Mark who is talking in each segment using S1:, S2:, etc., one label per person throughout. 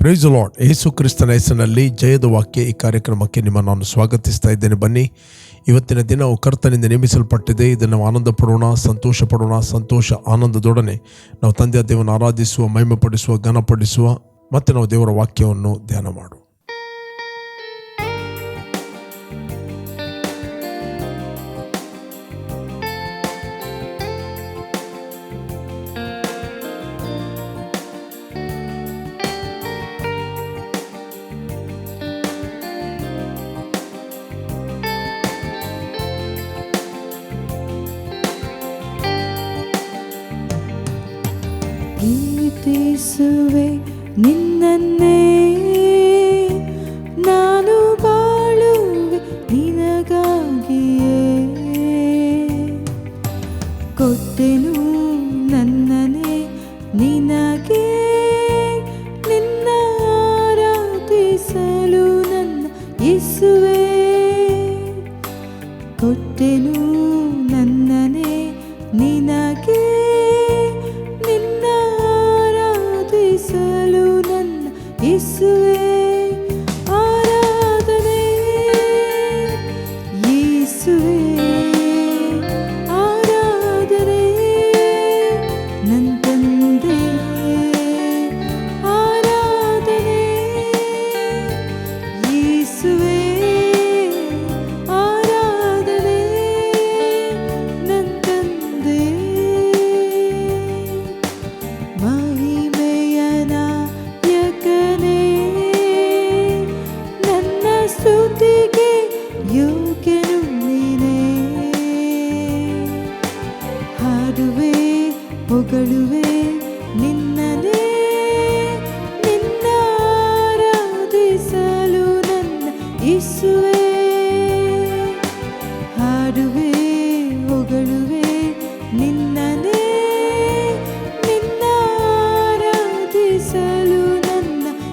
S1: Price lord ಯೇಸು ಕ್ರಿಸ್ತನ ಹೆಸರಿನಲ್ಲಿ ಜಯದ ವಾಕ್ಯ ಈ ಕಾರ್ಯಕ್ರಮಕ್ಕೆ ನಿಮ್ಮ ನಾನು ಸ್ವಾಗತಿಸ್ತಾ ಇದ್ದೇನೆ. ಬನ್ನಿ, ಇವತ್ತಿನ ದಿನವು ಕರ್ತನಿಂದ ನೇಮಿಸಲ್ಪಟ್ಟಿದೆ. ಇದನ್ನು ನಾವು ಆನಂದ ಪಡೋಣ ಸಂತೋಷ ಪಡೋಣ ಸಂತೋಷ ಆನಂದದೊಡನೆ ನಾವು ತಂದೆಯ ದೇವನ ಆರಾಧಿಸುವ, ಮಹಿಮೆಪಡಿಸುವ, ಘನಪಡಿಸುವ, ಮತ್ತು ನಾವು ದೇವರ ವಾಕ್ಯವನ್ನು ಧ್ಯಾನ ಮಾಡು
S2: ಪ್ರೀತಿಸುವೆ ನಿನ್ನನ್ನೇ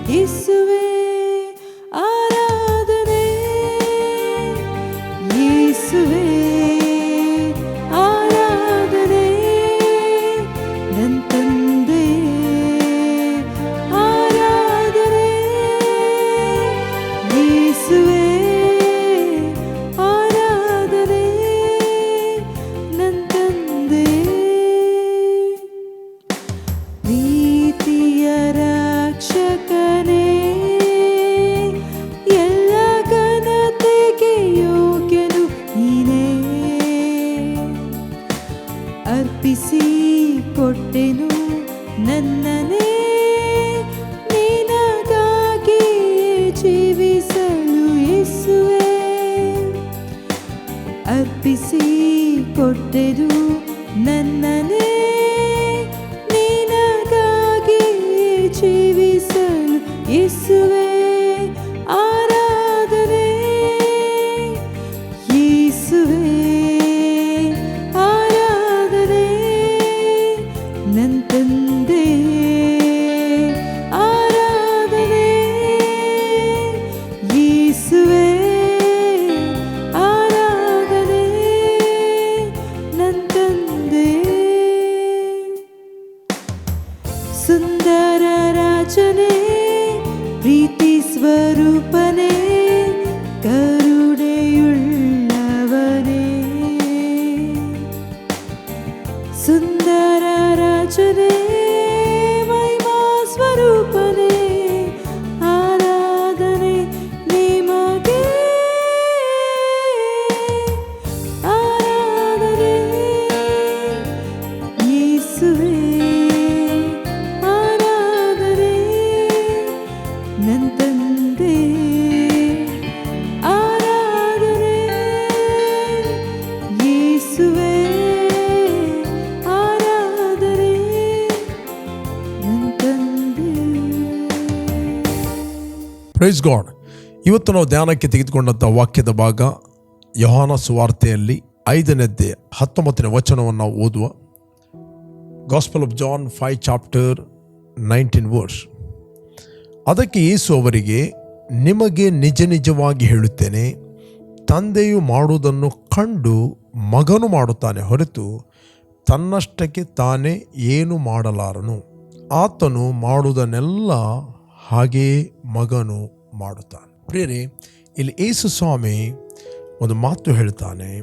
S2: ನನ್ನ ಇಸುವೆ ಜೀವಿಸಲು ಇಸುವೆ ಅರ್ಪಿಸಿ ಕೊಟ್ಟೆದು ನನ್ನನೇ
S1: ಪ್ರೈಸ್ ಗಾಡ್ ಇವತ್ತು ನಾವು ಧ್ಯಾನಕ್ಕೆ ತೆಗೆದುಕೊಂಡಂಥ ವಾಕ್ಯದ ಭಾಗ ಯೋಹಾನ ಸುವಾರ್ತೆಯಲ್ಲಿ ಐದನೇದ್ದೆ ಹತ್ತೊಂಬತ್ತನೇ ವಚನವನ್ನು ನಾವು ಓದುವ. Gospel of John five chapter nineteen verse ಅದಕ್ಕೆ ಯೇಸು ಅವರಿಗೆ, ನಿಮಗೆ ನಿಜ ನಿಜವಾಗಿ ಹೇಳುತ್ತೇನೆ, ತಂದೆಯು ಮಾಡುವುದನ್ನು ಕಂಡು ಮಗನು ಮಾಡುತ್ತಾನೆ ಹೊರತು ತನ್ನಷ್ಟಕ್ಕೆ ತಾನೇ ಏನು ಮಾಡಲಾರನು. ಆತನು ಮಾಡುವುದನ್ನೆಲ್ಲ ಹಾಗೆಯೇ ಮಗನು ಮಾಡುತ್ತಾನೆ. ಪ್ರೇರೆ ಇಲ್ಲಿ ಯೇಸು ಸ್ವಾಮಿ ಒಂದು ಮಾತು ಹೇಳ್ತಾನೆ.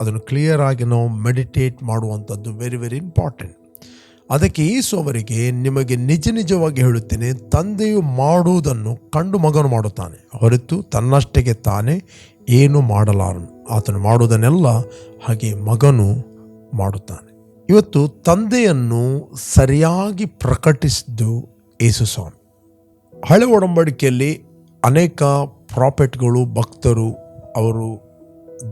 S1: ಅದನ್ನು ಕ್ಲಿಯರ್ ಆಗಿ ನಾವು ಮೆಡಿಟೇಟ್ ಮಾಡುವಂಥದ್ದು ವೆರಿ ವೆರಿ ಇಂಪಾರ್ಟೆಂಟ್ ಅದಕ್ಕೆ ಏಸು ಅವರಿಗೆ ನಿಮಗೆ ನಿಜ ನಿಜವಾಗಿ ಹೇಳುತ್ತೇನೆ, ತಂದೆಯು ಮಾಡುವುದನ್ನು ಕಂಡು ಮಗನು ಮಾಡುತ್ತಾನೆ. ಹೊರತು ತನ್ನಷ್ಟಕ್ಕೆ ತಾನೇ ಏನು ಮಾಡಲಾರನು. ಆತನು ಮಾಡುವುದನ್ನೆಲ್ಲ ಹಾಗೆ ಮಗನು ಮಾಡುತ್ತಾನೆ. ಇವತ್ತು ತಂದೆಯನ್ನು ಸರಿಯಾಗಿ ಪ್ರಕಟಿಸಿದ್ದು ಯೇಸು ಸ್ವಾಮಿ. ಹಳೆ ಒಡಂಬಡಿಕೆಯಲ್ಲಿ ಅನೇಕ ಪ್ರಾಪೆಟ್ಗಳು ಭಕ್ತರು ಅವರು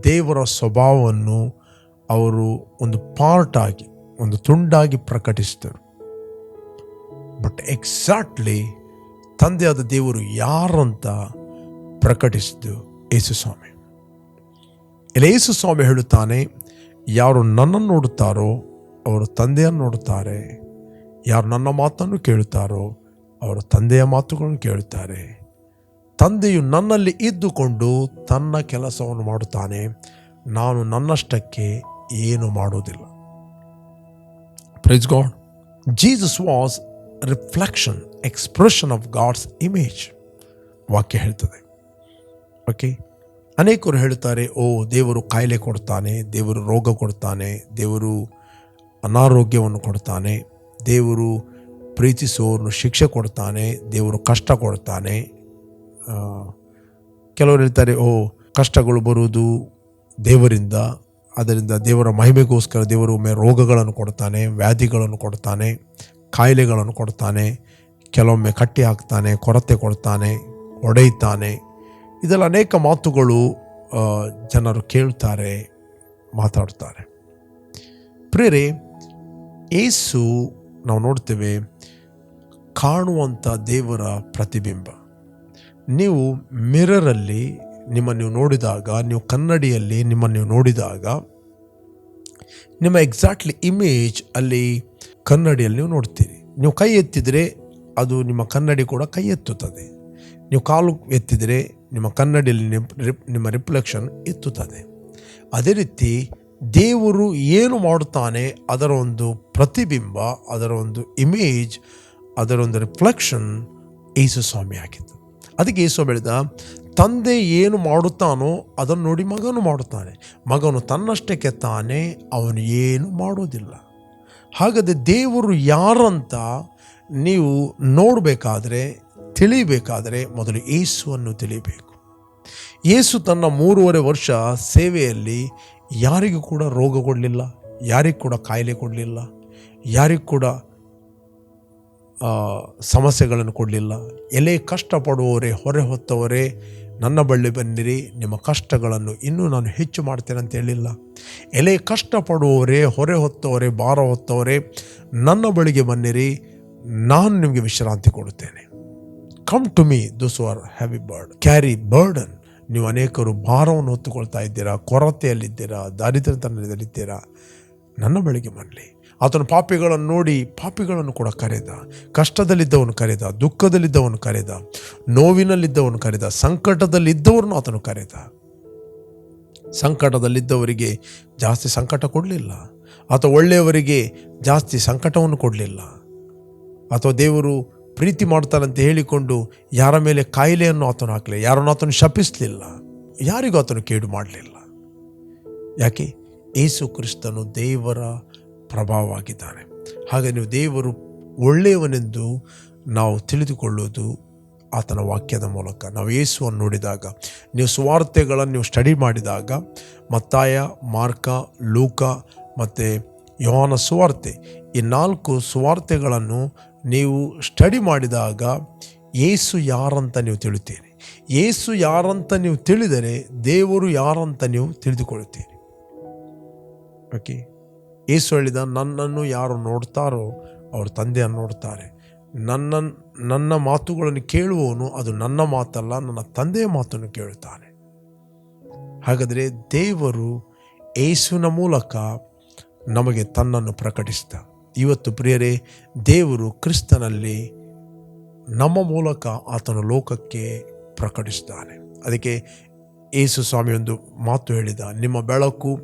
S1: ದೇವರ ಸ್ವಭಾವವನ್ನು ಅವರು ಒಂದು ಪಾರ್ಟ್ ಆಗಿ, ಒಂದು ತುಂಡಾಗಿ ಪ್ರಕಟಿಸಿದರು. ಬಟ್ ಎಕ್ಸಾಕ್ಟ್ಲಿ ತಂದೆಯಾದ ದೇವರು ಯಾರಂತ ಪ್ರಕಟಿಸಿದ್ದು ಯೇಸುಸ್ವಾಮಿ. ಇಲ್ಲಿ ಯೇಸುಸ್ವಾಮಿ ಹೇಳುತ್ತಾನೆ, ಯಾರು ನನ್ನನ್ನು ನೋಡುತ್ತಾರೋ, ಅವರು ತಂದೆಯನ್ನು ನೋಡುತ್ತಾರೆ. ಯಾರು ನನ್ನ ಮಾತನ್ನು ಕೇಳುತ್ತಾರೋ ಅವರು ತಂದೆಯ ಮಾತುಗಳನ್ನು ಕೇಳುತ್ತಾರೆ. ತಂದೆಯು ನನ್ನಲ್ಲಿ ಇದ್ದುಕೊಂಡು ತನ್ನ ಕೆಲಸವನ್ನು ಮಾಡುತ್ತಾನೆ. ನಾನು ನನ್ನಷ್ಟಕ್ಕೆ ಏನು ಮಾಡುವುದಿಲ್ಲ. Praise God Jesus was reflection expression of God's image ವಾಕ್ಯ ಹೇಳ್ತದೆ. ಓಕೆ ಅನೇಕರು ಹೇಳ್ತಾರೆ ಓ, ದೇವರು ಕಾಯಿಲೆ ಕೊಡ್ತಾನೆ, ದೇವರು ರೋಗ ಕೊಡ್ತಾನೆ, ದೇವರು ಅನಾರೋಗ್ಯವನ್ನು ಕೊಡ್ತಾನೆ, ದೇವರು ಪ್ರೀತಿಸುವವರನ್ನು ಶಿಕ್ಷೆ ಕೊಡ್ತಾನೆ, ದೇವರು ಕಷ್ಟ ಕೊಡ್ತಾನೆ. ಕೆಲವರು ಹೇಳ್ತಾರೆ, ಓ, ಕಷ್ಟಗಳು ಬರುವುದು ದೇವರಿಂದ, ಅದರಿಂದ ದೇವರ ಮಹಿಮೆಗೋಸ್ಕರ ದೇವರು ಒಮ್ಮೆ ರೋಗಗಳನ್ನು ಕೊಡ್ತಾನೆ, ವ್ಯಾಧಿಗಳನ್ನು ಕೊಡ್ತಾನೆ, ಕಾಯಿಲೆಗಳನ್ನು ಕೊಡ್ತಾನೆ, ಕೆಲವೊಮ್ಮೆ ಕಟ್ಟಿ ಹಾಕ್ತಾನೆ, ಕೊರತೆ ಕೊಡ್ತಾನೆ ಒಡೆಯುತ್ತಾನೆ ಇದೆಲ್ಲ ಅನೇಕ ಮಾತುಗಳು ಜನರು ಕೇಳ್ತಾರೆ, ಮಾತಾಡ್ತಾರೆ. ಪ್ರೇರೆ ಏಸು ನಾವು ನೋಡ್ತೇವೆ ಕಾಣುವಂಥ ದೇವರ ಪ್ರತಿಬಿಂಬ. ನೀವು ಮಿರರಲ್ಲಿ ನಿಮ್ಮ ನೀವು ನೋಡಿದಾಗ, ನೀವು ಕನ್ನಡಿಯಲ್ಲಿ ನಿಮ್ಮ ನೀವು ನೋಡಿದಾಗ, ನಿಮ್ಮ ಎಕ್ಸಾಕ್ಟ್ಲಿ ಇಮೇಜ್ ಅಲ್ಲಿ ಕನ್ನಡಿಯಲ್ಲಿ ನೀವು ನೋಡ್ತೀರಿ. ನೀವು ಕೈ ಎತ್ತಿದರೆ ಅದು ನಿಮ್ಮ ಕನ್ನಡಿ ಕೂಡ ಕೈ ಎತ್ತುತ್ತದೆ. ನೀವು ಕಾಲು ಎತ್ತಿದರೆ ನಿಮ್ಮ ಕನ್ನಡಿಯಲ್ಲಿ ನಿಮ್ಮ ರಿಫ್ಲೆಕ್ಷನ್ ಎತ್ತುತ್ತದೆ. ಅದೇ ರೀತಿ ದೇವರು ಏನು ಮಾಡುತ್ತಾನೆ, ಅದರ ಒಂದು ಪ್ರತಿಬಿಂಬ, ಅದರ ಒಂದು ಇಮೇಜ್ ಅದರ ಒಂದು ರಿಫ್ಲೆಕ್ಷನ್ ಏಸು ಸ್ವಾಮಿ ಆಗಿತ್ತು ಅದಕ್ಕೆ ಏಸು ಬೆಳೆದ ತಂದೆ ಏನು ಮಾಡುತ್ತಾನೋ, ಅದನ್ನು ನೋಡಿ ಮಗನು ಮಾಡುತ್ತಾನೆ. ಮಗನು ತನ್ನಷ್ಟಕ್ಕೆ ತಾನೆ ಅವನು ಏನು ಮಾಡೋದಿಲ್ಲ ಹಾಗಾದರೆ ದೇವರು ಯಾರಂತ ನೀವು ನೋಡಬೇಕಾದ್ರೆ, ತಿಳಿಬೇಕಾದರೆ ಮೊದಲು ಯೇಸುವನ್ನು ತಿಳಿಬೇಕು. ಯೇಸು ತನ್ನ ಮೂರುವರೆ ವರ್ಷ ಸೇವೆಯಲ್ಲಿ ಯಾರಿಗೂ ಕೂಡ ರೋಗ ಕೊಡಲಿಲ್ಲ, ಯಾರಿಗೂ ಕೂಡ ಕಾಯಿಲೆ ಕೊಡಲಿಲ್ಲ, ಯಾರಿಗೂ ಕೂಡ ಸಮಸ್ಯೆಗಳನ್ನು ಕೊಡಲಿಲ್ಲ. ಎಲೆ ಕಷ್ಟಪಡುವವರೇ, ಹೊರೆ ಹೊತ್ತವರೇ, ನನ್ನ ಬಳಿ ಬನ್ನಿರಿ ನಿಮ್ಮ ಕಷ್ಟಗಳನ್ನು ಇನ್ನೂ ನಾನು ಹೆಚ್ಚು ಮಾಡ್ತೇನೆ ಅಂತ ಹೇಳಿಲ್ಲ. ಎಲೆ ಕಷ್ಟಪಡುವವರೇ, ಹೊರೆ ಹೊತ್ತವರೇ, ಭಾರ ಹೊತ್ತವರೇ, ನನ್ನ ಬಳಿಗೆ ಬನ್ನಿರಿ, ನಾನು ನಿಮಗೆ ವಿಶ್ರಾಂತಿ ಕೊಡುತ್ತೇನೆ. Come to me those are heavy bird carry burden ನೀವು ಅನೇಕರು ಭಾರವನ್ನು ಹೊತ್ತುಕೊಳ್ತಾ ಇದ್ದೀರಾ, ಕೊರತೆಯಲ್ಲಿದ್ದೀರಾ ದಾರಿದ್ರ್ಯತನದಲ್ಲಿದ್ದೀರಾ ನನ್ನ ಬಳಿಗೆ ಬರಲಿ ಆತನು ಪಾಪಿಗಳನ್ನು ನೋಡಿ ಪಾಪಿಗಳನ್ನು ಕೂಡ ಕರೆದ, ಕಷ್ಟದಲ್ಲಿದ್ದವನು ಕರೆದ, ದುಃಖದಲ್ಲಿದ್ದವನು ಕರೆದ, ನೋವಿನಲ್ಲಿದ್ದವನು ಕರೆದ, ಸಂಕಟದಲ್ಲಿದ್ದವರನ್ನು ಆತನು ಕರೆದ. ಸಂಕಟದಲ್ಲಿದ್ದವರಿಗೆ ಜಾಸ್ತಿ ಸಂಕಟ ಕೊಡಲಿಲ್ಲ. ಅಥವಾ ಒಳ್ಳೆಯವರಿಗೆ ಜಾಸ್ತಿ ಸಂಕಟವನ್ನು ಕೊಡಲಿಲ್ಲ. ಅಥವಾ ದೇವರು ಪ್ರೀತಿ ಮಾಡ್ತಾನಂತ ಹೇಳಿಕೊಂಡು ಯಾರ ಮೇಲೆ ಕಾಯಿಲೆಯನ್ನು ಆತನು ಹಾಕಲಿಲ್ಲ, ಯಾರನ್ನು ಆತನು ಶಪಿಸಲಿಲ್ಲ, ಯಾರಿಗೂ ಆತನು ಕೇಡು ಮಾಡಲಿಲ್ಲ. ಯಾಕೆ? ಏಸು ಕ್ರಿಸ್ತನು ದೇವರ ಪ್ರಭಾವವಾಗಿದ್ದಾನೆ. ಹಾಗೆ ನೀವು ದೇವರು ಒಳ್ಳೆಯವನೆಂದು ನಾವು ತಿಳಿದುಕೊಳ್ಳುವುದು ಆತನ ವಾಕ್ಯದ ಮೂಲಕ. ನಾವು ಯೇಸುವನ್ನು ನೋಡಿದಾಗ, ನೀವು ಸುವಾರ್ತೆಗಳನ್ನು ನೀವು ಸ್ಟಡಿ ಮಾಡಿದಾಗ, ಮತ್ತಾಯ, ಮಾರ್ಕ, ಲೂಕ ಮತ್ತು ಯೋಹಾನ ಸುವಾರ್ತೆ, ಈ ನಾಲ್ಕು ಸುವಾರ್ತೆಗಳನ್ನು ನೀವು ಸ್ಟಡಿ ಮಾಡಿದಾಗ ಏಸು ಯಾರಂತ ನೀವು ತಿಳಿತೀರಿ ಏಸು ಯಾರಂತ ನೀವು ತಿಳಿದರೆ ದೇವರು ಯಾರಂತ ನೀವು ತಿಳಿದುಕೊಳ್ಳುತ್ತೀರಿ. ಓಕೆ ಏಸು ಹೇಳಿದ, ನನ್ನನ್ನು ಯಾರು ನೋಡ್ತಾರೋ ಅವ್ರ ತಂದೆಯನ್ನು ನೋಡ್ತಾರೆ. ನನ್ನ ನನ್ನ ಮಾತುಗಳನ್ನು ಕೇಳುವವನು ಅದು ನನ್ನ ಮಾತಲ್ಲ, ನನ್ನ ತಂದೆಯ ಮಾತನ್ನು ಕೇಳುತ್ತಾನೆ. ಹಾಗಾದರೆ ದೇವರು ಏಸುವಿನ ಮೂಲಕ ನಮಗೆ ತನ್ನನ್ನು ಪ್ರಕಟಿಸಿದ ಇವತ್ತು ಪ್ರಿಯರೇ, ದೇವರು ಕ್ರಿಸ್ತನಲ್ಲಿ ನಮ್ಮ ಮೂಲಕ ಆತನ ಲೋಕಕ್ಕೆ ಪ್ರಕಟಿಸಿದ್ದಾನೆ. ಅದಕ್ಕೆ ಯೇಸು ಸ್ವಾಮಿ ಒಂದು ಮಾತು ಹೇಳಿದ, ನಿಮ್ಮ ಬೆಳಕು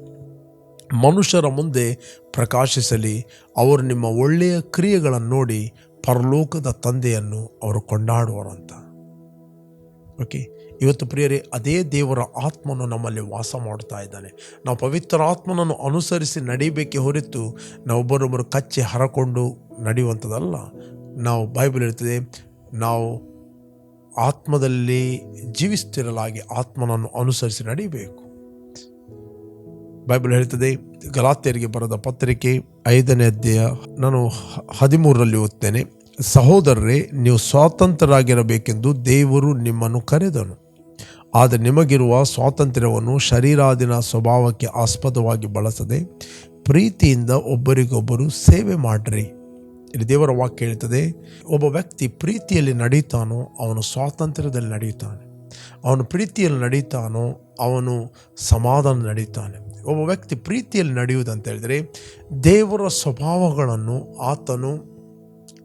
S1: ಮನುಷ್ಯರ ಮುಂದೆ ಪ್ರಕಾಶಿಸಲಿ, ಅವರು ನಿಮ್ಮ ಒಳ್ಳೆಯ ಕ್ರಿಯೆಗಳನ್ನು ನೋಡಿ ಪರಲೋಕದ ತಂದೆಯನ್ನು ಅವರು ಕೊಂಡಾಡುವರಂತ ಓಕೆ ಇವತ್ತು ಪ್ರಿಯರೇ, ಅದೇ ದೇವರ ಆತ್ಮನು ನಮ್ಮಲ್ಲಿ ವಾಸ ಮಾಡ್ತಾ ಇದ್ದಾನೆ. ನಾವು ಪವಿತ್ರ ಆತ್ಮನನ್ನು ಅನುಸರಿಸಿ ನಡೀಬೇಕೆ ಹೊರತು ನಾವೊಬ್ಬರೊಬ್ಬರು ಕಚ್ಚಿ ಹರಕೊಂಡು ನಡೆಯುವಂಥದ್ದಲ್ಲ. ನಾವು ಬೈಬಲ್ ಇರ್ತದೆ ನಾವು ಆತ್ಮದಲ್ಲಿ ಜೀವಿಸ್ತಿರಲಾಗಿ ಆತ್ಮನನ್ನು ಅನುಸರಿಸಿ ನಡೀಬೇಕು. ಬೈಬಲ್ ಹೇಳ್ತದೆ, ಗಲಾತ್ಯರಿಗೆ ಬರೆದ ಪತ್ರಿಕೆ ಐದನೇ ಅಧ್ಯಾಯ, ನಾನು ಹದಿಮೂರರಲ್ಲಿ ಓದ್ತೇನೆ, ಸಹೋದರರೇ, ನೀವು ಸ್ವಾತಂತ್ರ್ಯರಾಗಿರಬೇಕೆಂದು ದೇವರು ನಿಮ್ಮನ್ನು ಕರೆದನು. ಆದರೆ ನಿಮಗಿರುವ ಸ್ವಾತಂತ್ರ್ಯವನ್ನು ಶರೀರಾದಿನ ಸ್ವಭಾವಕ್ಕೆ ಆಸ್ಪದವಾಗಿ ಬಳಸದೆ ಪ್ರೀತಿಯಿಂದ ಒಬ್ಬರಿಗೊಬ್ಬರು ಸೇವೆ ಮಾಡಿರಿ. ಇಲ್ಲಿ ದೇವರ ವಾಕ್ಯ ಹೇಳ್ತದೆ, ಒಬ್ಬ ವ್ಯಕ್ತಿ ಪ್ರೀತಿಯಲ್ಲಿ ನಡೀತಾನೋ ಅವನು ಸ್ವಾತಂತ್ರ್ಯದಲ್ಲಿ ನಡೆಯುತ್ತಾನೆ ಅವನು ಪ್ರೀತಿಯಲ್ಲಿ ನಡೀತಾನೋ ಅವನು ಸಮಾಧಾನ ನಡೀತಾನೆ. ಒಬ್ಬ ವ್ಯಕ್ತಿ ಪ್ರೀತಿಯಲ್ಲಿ ನಡೆಯುವುದಂತ ಹೇಳಿದರೆ ದೇವರ ಸ್ವಭಾವಗಳನ್ನು ಆತನು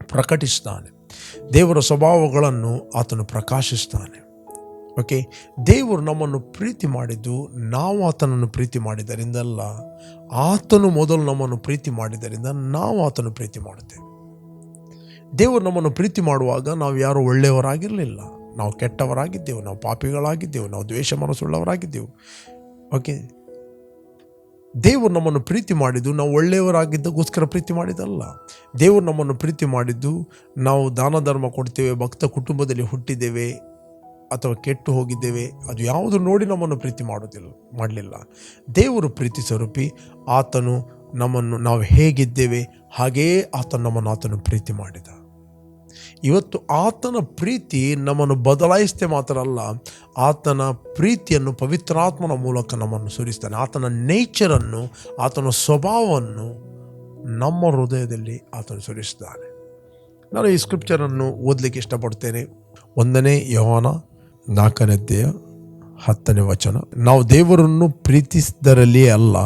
S1: ಪ್ರಕಟಿಸ್ತಾನೆ. ದೇವರ ಸ್ವಭಾವಗಳನ್ನು ಆತನು ಪ್ರಕಾಶಿಸ್ತಾನೆ. ಓಕೆ ದೇವರು ನಮ್ಮನ್ನು ಪ್ರೀತಿ ಮಾಡಿದ್ದು ನಾವು ಆತನನ್ನು ಪ್ರೀತಿ ಮಾಡಿದರಿಂದಲ್ಲ, ಆತನು ಮೊದಲು ನಮ್ಮನ್ನು ಪ್ರೀತಿ ಮಾಡಿದರಿಂದ ನಾವು ಆತನು ಪ್ರೀತಿ ಮಾಡುತ್ತೇವೆ. ದೇವರು ನಮ್ಮನ್ನು ಪ್ರೀತಿ ಮಾಡುವಾಗ ನಾವು ಯಾರು ಒಳ್ಳೆಯವರಾಗಿರಲಿಲ್ಲ. ನಾವು ಕೆಟ್ಟವರಾಗಿದ್ದೆವು, ನಾವು ಪಾಪಿಗಳಾಗಿದ್ದೆವು, ನಾವು ದ್ವೇಷ ಮನಸ್ಸುಳ್ಳವರಾಗಿದ್ದೆವು ಓಕೆ ದೇವರು ನಮ್ಮನ್ನು ಪ್ರೀತಿ ಮಾಡಿದ್ದು ನಾವು ಒಳ್ಳೆಯವರಾಗಿದ್ದಕ್ಕೋಸ್ಕರ ಪ್ರೀತಿ ಮಾಡಿದ್ದಲ್ಲ. ದೇವರು ನಮ್ಮನ್ನು ಪ್ರೀತಿ ಮಾಡಿದ್ದು ನಾವು ದಾನ ಧರ್ಮ ಕೊಡ್ತೇವೆ, ಭಕ್ತ ಕುಟುಂಬದಲ್ಲಿ ಹುಟ್ಟಿದ್ದೇವೆ ಅಥವಾ ಕೆಟ್ಟು ಹೋಗಿದ್ದೇವೆ, ಅದು ಯಾವುದು ನೋಡಿ ನಮ್ಮನ್ನು ಪ್ರೀತಿ ಮಾಡೋದಿಲ್ಲ, ಮಾಡಲಿಲ್ಲ. ದೇವರು ಪ್ರೀತಿ ಸ್ವರೂಪಿ, ಆತನು ನಮ್ಮನ್ನು, ನಾವು ಹೇಗಿದ್ದೇವೆ ಹಾಗೆಯೇ ಆತ ನಮ್ಮನ್ನು ಆತನು ಪ್ರೀತಿ ಮಾಡಿದ. ಇವತ್ತು ಆತನ ಪ್ರೀತಿ ನಮ್ಮನ್ನು ಬದಲಾಯಿಸದೆ ಮಾತ್ರ ಅಲ್ಲ, ಆತನ ಪ್ರೀತಿಯನ್ನು ಪವಿತ್ರಾತ್ಮನ ಮೂಲಕ ನಮ್ಮನ್ನು ಸುರಿಸ್ತಾನೆ. ಆತನ ನೇಚರನ್ನು, ಆತನ ಸ್ವಭಾವವನ್ನು ನಮ್ಮ ಹೃದಯದಲ್ಲಿ ಆತನು ಸುರಿಸ್ತಾನೆ. ನಾನು ಈ ಸ್ಕ್ರಿಪ್ಚರನ್ನು ಓದಲಿಕ್ಕೆ ಇಷ್ಟಪಡ್ತೇನೆ. ಒಂದನೇ ಯೋಹಾನ ನಾಲ್ಕನೇದ್ದೆಯ ಹತ್ತನೇ ವಚನ. ನಾವು ದೇವರನ್ನು ಪ್ರೀತಿಸಿದರಲ್ಲಿಯೇ ಅಲ್ಲ,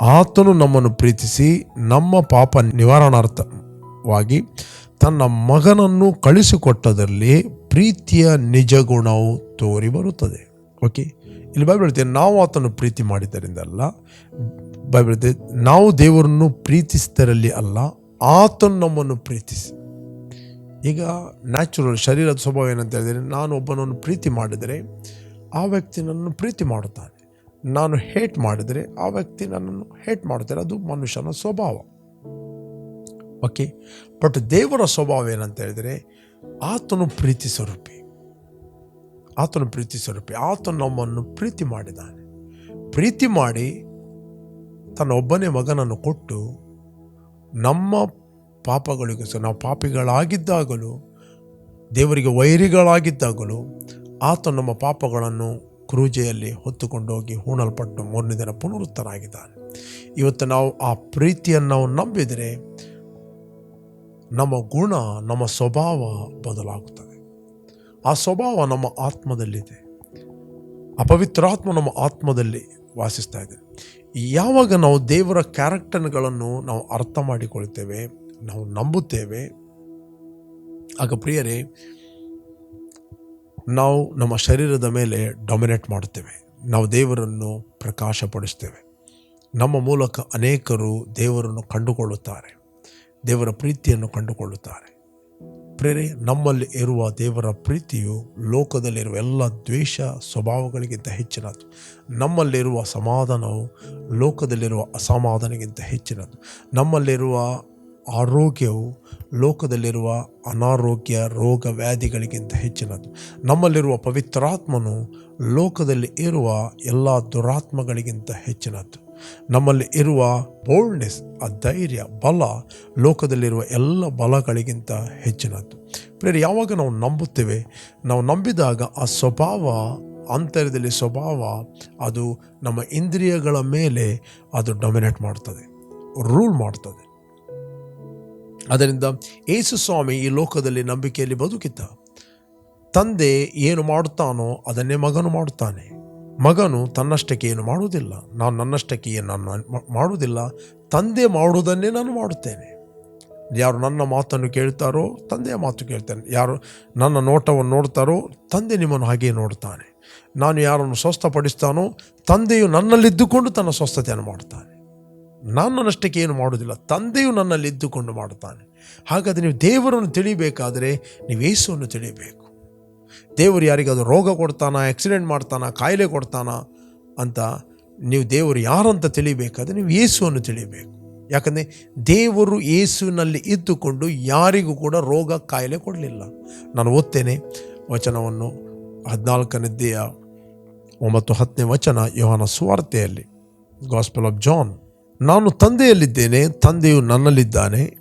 S1: ಆತನು ನಮ್ಮನ್ನು ಪ್ರೀತಿಸಿ ನಮ್ಮ ಪಾಪ ನಿವಾರಣಾರ್ಥವಾಗಿ ತನ್ನ ಮಗನನ್ನು ಕಳಿಸಿಕೊಟ್ಟದಲ್ಲಿ ಪ್ರೀತಿಯ ನಿಜ ಗುಣವು ತೋರಿ ಬರುತ್ತದೆ. ಓಕೆ ಇಲ್ಲಿ ಬೈಬಲ್ ಹೇಳ್ತೇವೆ ನಾವು ಆತನು ಪ್ರೀತಿ ಮಾಡಿದ್ದರಿಂದಲ್ಲ ಬೈಬಲ್ ಹೇಳ್ತದೆ, ನಾವು ದೇವರನ್ನು ಪ್ರೀತಿಸಿದರಲ್ಲಿ ಅಲ್ಲ, ಆತನು ನಮ್ಮನ್ನು ಪ್ರೀತಿಸಿ ಈಗ ನ್ಯಾಚುರಲ್ ಶರೀರದ ಸ್ವಭಾವ ಏನಂತ ಹೇಳಿದರೆ, ನಾನು ಒಬ್ಬನನ್ನು ಪ್ರೀತಿ ಮಾಡಿದರೆ, ಆ ವ್ಯಕ್ತಿ ನನ್ನನ್ನು ಪ್ರೀತಿ ಮಾಡುತ್ತಾನೆ. ನಾನು ಹೇಟ್ ಮಾಡಿದರೆ, ಆ ವ್ಯಕ್ತಿ ನನ್ನನ್ನು ಹೇಟ್ ಮಾಡುತ್ತಾರೆ. ಅದು ಮನುಷ್ಯನ ಸ್ವಭಾವ. ಓಕೆ ಬಟ್ ದೇವರ ಸ್ವಭಾವ ಏನಂತ ಹೇಳಿದರೆ, ಆತನು ಪ್ರೀತಿ ಸ್ವರೂಪಿ. ಆತನು ಪ್ರೀತಿ ಸ್ವರೂಪಿ. ಆತನು ನಮ್ಮನ್ನು ಪ್ರೀತಿ ಮಾಡಿದ್ದಾನೆ. ಪ್ರೀತಿ ಮಾಡಿ ತನ್ನ ಒಬ್ಬನೇ ಮಗನನ್ನು ಕೊಟ್ಟು ನಮ್ಮ ಪಾಪಗಳಿಗೂ ಸಹ ನಾವು ಪಾಪಿಗಳಾಗಿದ್ದಾಗಲೂ, ದೇವರಿಗೆ ವೈರಿಗಳಾಗಿದ್ದಾಗಲೂ ಆತ ನಮ್ಮ ಪಾಪಗಳನ್ನು ಕ್ರೂಜೆಯಲ್ಲಿ ಹೊತ್ತುಕೊಂಡೋಗಿ ಹೂಣಲ್ಪಟ್ಟು ಮೂರನೇ ದಿನ ಪುನರುತ್ತನಾಗಿದ್ದಾನೆ ಇವತ್ತು ನಾವು ಆ ಪ್ರೀತಿಯನ್ನು ನಾವು ನಂಬಿದರೆ ನಮ್ಮ ಗುಣ, ನಮ್ಮ ಸ್ವಭಾವ ಬದಲಾಗುತ್ತದೆ. ಆ ಸ್ವಭಾವ ನಮ್ಮ ಆತ್ಮದಲ್ಲಿದೆ. ಅಪವಿತ್ರಾತ್ಮ ನಮ್ಮ ಆತ್ಮದಲ್ಲಿ ವಾಸಿಸ್ತಾ ಇದೆ. ಯಾವಾಗ ನಾವು ದೇವರ ಕ್ಯಾರೆಕ್ಟರ್ಗಳನ್ನು ನಾವು ಅರ್ಥ ಮಾಡಿಕೊಳ್ತೇವೆ ನಾವು ನಂಬುತ್ತೇವೆ. ಆಗ ಪ್ರಿಯರೇ, ನಾವು ನಮ್ಮ ಶರೀರದ ಮೇಲೆ ಡಾಮಿನೇಟ್ ಮಾಡುತ್ತೇವೆ. ನಾವು ದೇವರನ್ನು ಪ್ರಕಾಶಪಡಿಸ್ತೇವೆ ನಮ್ಮ ಮೂಲಕ ಅನೇಕರು ದೇವರನ್ನು ಕಂಡುಕೊಳ್ಳುತ್ತಾರೆ. ದೇವರ ಪ್ರೀತಿಯನ್ನು ಕಂಡುಕೊಳ್ಳುತ್ತಾರೆ. ಪ್ರೇರೆ ನಮ್ಮಲ್ಲಿ ಇರುವ ದೇವರ ಪ್ರೀತಿಯು ಲೋಕದಲ್ಲಿರುವ ಎಲ್ಲ ದ್ವೇಷ ಸ್ವಭಾವಗಳಿಗಿಂತ ಹೆಚ್ಚಿನದು. ನಮ್ಮಲ್ಲಿರುವ ಸಮಾಧಾನವು ಲೋಕದಲ್ಲಿರುವ ಅಸಮಾಧಾನಗಿಂತ ಹೆಚ್ಚಿನದು. ನಮ್ಮಲ್ಲಿರುವ ಆರೋಗ್ಯವು ಲೋಕದಲ್ಲಿರುವ ಅನಾರೋಗ್ಯ, ರೋಗ ವ್ಯಾಧಿಗಳಿಗಿಂತ ಹೆಚ್ಚಿನದು. ನಮ್ಮಲ್ಲಿರುವ ಪವಿತ್ರಾತ್ಮನು ಲೋಕದಲ್ಲಿ ಇರುವ ಎಲ್ಲ ದುರಾತ್ಮಗಳಿಗಿಂತ ಹೆಚ್ಚಿನದ್ದು ನಮ್ಮಲ್ಲಿ ಇರುವ ಬೋಲ್ಡ್ನೆಸ್ ಆ ಧೈರ್ಯ, ಬಲ ಲೋಕದಲ್ಲಿರುವ ಎಲ್ಲ ಬಲಗಳಿಗಿಂತ ಹೆಚ್ಚಿನದ್ದು ಪ್ರೇರೆ ಯಾವಾಗ ನಾವು ನಂಬುತ್ತೇವೆ? ನಾವು ನಂಬಿದಾಗ ಆ ಸ್ವಭಾವ ಅಂತರ್ಯದಲ್ಲಿ ಸ್ವಭಾವ, ಅದು ನಮ್ಮ ಇಂದ್ರಿಯಗಳ ಮೇಲೆ ಅದು ಡೊಮಿನೇಟ್ ಮಾಡ್ತದೆ ರೂಲ್ ಮಾಡ್ತದೆ. ಅದರಿಂದ ಯೇಸು ಸ್ವಾಮಿ ಈ ಲೋಕದಲ್ಲಿ ನಂಬಿಕೆಯಲ್ಲಿ ಬದುಕಿದ್ದ. ತಂದೆ ಏನು ಮಾಡುತ್ತಾನೋ ಅದನ್ನೇ ಮಗನು ಮಾಡುತ್ತಾನೆ. ಮಗನು ತನ್ನಷ್ಟಕ್ಕೆ ಏನು ಮಾಡುವುದಿಲ್ಲ. ನಾನು ನನ್ನಷ್ಟಕ್ಕೆ ಏನು ಮಾಡುವುದಿಲ್ಲ. ತಂದೆ ಮಾಡುವುದನ್ನೇ ನಾನು ಮಾಡುತ್ತೇನೆ. ಯಾರು ನನ್ನ ಮಾತನ್ನು ಕೇಳ್ತಾರೋ ತಂದೆಯ ಮಾತು ಕೇಳ್ತಾನೆ. ಯಾರು ನನ್ನ ನೋಟವನ್ನು ನೋಡ್ತಾರೋ ತಂದೆ ನಿಮ್ಮನ್ನು ಹಾಗೆಯೇ ನೋಡ್ತಾನೆ ನಾನು ಯಾರನ್ನು ಸ್ವಸ್ಥಪಡಿಸ್ತಾನೋ ತಂದೆಯು ನನ್ನಲ್ಲಿದ್ದುಕೊಂಡು ತನ್ನ ಸ್ವಸ್ಥತೆಯನ್ನು ಮಾಡ್ತಾನೆ ನಾನು ನನ್ನಷ್ಟಕ್ಕೆ ಏನು ಮಾಡೋದಿಲ್ಲ ತಂದೆಯು ನನ್ನಲ್ಲಿ ಇದ್ದುಕೊಂಡು ಮಾಡುತ್ತಾನೆ. ಹಾಗಾದರೆ ನೀವು ದೇವರನ್ನು ತಿಳಿಬೇಕಾದರೆ ನೀವು ಯೇಸುವನ್ನು ತಿಳಿಯಬೇಕು ದೇವರು ಯಾರಿಗಾದರೂ ರೋಗ ಕೊಡ್ತಾನ ಆಕ್ಸಿಡೆಂಟ್ ಮಾಡ್ತಾನ, ಕಾಯಿಲೆ ಕೊಡ್ತಾನ ಅಂತ ನೀವು ದೇವರು ಯಾರಂತ ತಿಳಿಬೇಕಾದ್ರೆ ನೀವು ಯೇಸುವನ್ನು ತಿಳಿಯಬೇಕು ಯಾಕಂದರೆ ದೇವರು ಯೇಸುವಿನಲ್ಲಿ ಇದ್ದುಕೊಂಡು ಯಾರಿಗೂ ಕೂಡ ರೋಗ, ಕಾಯಿಲೆ ಕೊಡಲಿಲ್ಲ. ನಾನು ಓದ್ತೇನೆ ವಚನವನ್ನು ಹದಿನಾಲ್ಕನೇದೆಯ ಒಂಬತ್ತು ಹತ್ತನೇ ವಚನ ಯೋಹನ ಸುವಾರ್ತೆಯಲ್ಲಿ ಗಾಸ್ಪಲ್ ಆಫ್ ಜಾನ್ ನಾನು ತಂದೆಯಲ್ಲಿದ್ದೇನೆ, ತಂದೆಯು ನನ್ನಲ್ಲಿದ್ದಾನೆ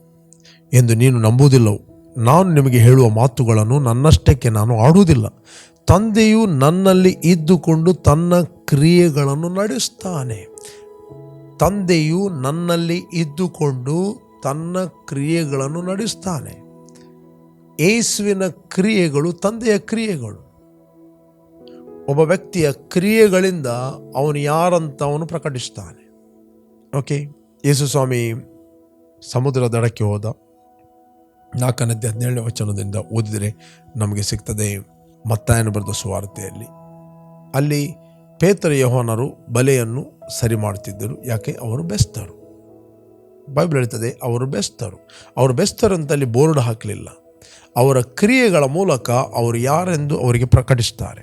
S1: ಎಂದು ನೀನು ನಂಬುವುದಿಲ್ಲವು. ನಾನು ನಿಮಗೆ ಹೇಳುವ ಮಾತುಗಳನ್ನು ನನ್ನಷ್ಟಕ್ಕೆ ನಾನು ಆಡುವುದಿಲ್ಲ. ತಂದೆಯು ನನ್ನಲ್ಲಿ ಇದ್ದುಕೊಂಡು ತನ್ನ ಕ್ರಿಯೆಗಳನ್ನು ನಡೆಸ್ತಾನೆ ತಂದೆಯು ನನ್ನಲ್ಲಿ ಇದ್ದುಕೊಂಡು ತನ್ನ ಕ್ರಿಯೆಗಳನ್ನು ನಡೆಸ್ತಾನೆ ಏಸುವಿನ ಕ್ರಿಯೆಗಳು ತಂದೆಯ ಕ್ರಿಯೆಗಳು. ಒಬ್ಬ ವ್ಯಕ್ತಿಯ ಕ್ರಿಯೆಗಳಿಂದ ಅವನು ಯಾರಂತ ಅವನು ಪ್ರಕಟಿಸ್ತಾನೆ ಓಕೆ ಯೇಸು ಸ್ವಾಮಿ ಸಮುದ್ರ ದಡಕ್ಕೆ ಹೋದ. ನಾಲ್ಕನೇದ್ದೆ ಹದಿನೇಳನೇ ವಚನದಿಂದ ಓದಿದರೆ ನಮಗೆ ಸಿಗ್ತದೆ ಮತ್ತಾಯನ ಬರೆದ ಸುವಾರ್ತೆಯಲ್ಲಿ. ಅಲ್ಲಿ ಪೇತರ ಯೋಹನರು ಬಲೆಯನ್ನು ಸರಿ ಮಾಡುತ್ತಿದ್ದರು. ಯಾಕೆ? ಅವರು ಬೆಸ್ತರು. ಬೈಬಲ್ ಹೇಳ್ತದೆ ಅವರು ಬೆಸ್ತರು. ಅವರು ಬೆಸ್ತರು ಅಂತ ಅಲ್ಲಿ ಬೋರ್ಡ್ ಹಾಕಲಿಲ್ಲ. ಅವರ ಕ್ರಿಯೆಗಳ ಮೂಲಕ ಅವರು ಯಾರೆಂದು ಅವರಿಗೆ ಪ್ರಕಟಿಸ್ತಾರೆ.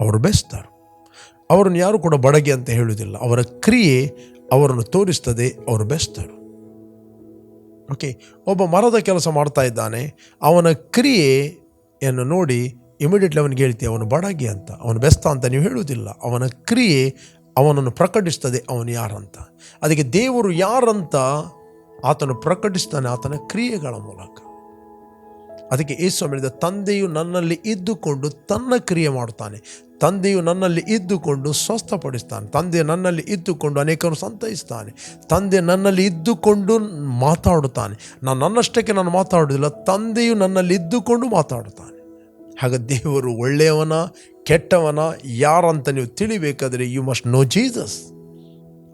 S1: ಅವರು ಬೆಸ್ತರು. ಅವರನ್ನು ಯಾರು ಕೂಡ ಬಡಗೆ ಅಂತ ಹೇಳುವುದಿಲ್ಲ. ಅವರ ಕ್ರಿಯೆ ಅವರನ್ನು ತೋರಿಸ್ತದೆ ಅವರು ಬೆಸ್ತರು ಓಕೆ ಒಬ್ಬ ಮರದ ಕೆಲಸ ಮಾಡ್ತಾ ಇದ್ದಾನೆ. ಅವನ ಕ್ರಿಯೆಯನ್ನು ನೋಡಿ ಇಮಿಡಿಯೇಟ್ಲಿ ಅವನಿಗೆ ಹೇಳ್ತೀವಿ ಅವನು ಬಡಗಿ ಅಂತ, ಅವನು ಬೆಸ್ತ ಅಂತ ನೀವು ಹೇಳುವುದಿಲ್ಲ. ಅವನ ಕ್ರಿಯೆ ಅವನನ್ನು ಪ್ರಕಟಿಸ್ತದೆ, ಅವನು ಯಾರಂತ. ಅದಕ್ಕೆ ದೇವರು ಯಾರಂತ ಆತನು ಪ್ರಕಟಿಸ್ತಾನೆ ಆತನ ಕ್ರಿಯೆಗಳ ಮೂಲಕ. ಅದಕ್ಕೆ ಏಸು ಹೇಳಿದ, ತಂದೆಯು ನನ್ನಲ್ಲಿ ಇದ್ದುಕೊಂಡು ತನ್ನ ಕ್ರಿಯೆ ಮಾಡುತ್ತಾನೆ. ತಂದೆಯು ನನ್ನಲ್ಲಿ ಇದ್ದುಕೊಂಡು ಸ್ವಸ್ಥಪಡಿಸ್ತಾನೆ. ತಂದೆ ನನ್ನಲ್ಲಿ ಇದ್ದುಕೊಂಡು ಅನೇಕರು ಸಂತೈಸ್ತಾನೆ. ತಂದೆ ನನ್ನಲ್ಲಿ ಇದ್ದುಕೊಂಡು ಮಾತಾಡುತ್ತಾನೆ. ನಾನು ನನ್ನಷ್ಟಕ್ಕೆ ನಾನು ಮಾತಾಡುವುದಿಲ್ಲ, ತಂದೆಯು ನನ್ನಲ್ಲಿ ಇದ್ದುಕೊಂಡು ಮಾತಾಡುತ್ತಾನೆ. ಹಾಗೆ ದೇವರು ಒಳ್ಳೆಯವನ, ಕೆಟ್ಟವನ, ಯಾರಂತ ನೀವು ತಿಳಿಬೇಕಾದರೆ ಯು ಮಸ್ಟ್ ನೋ ಜೀಸಸ್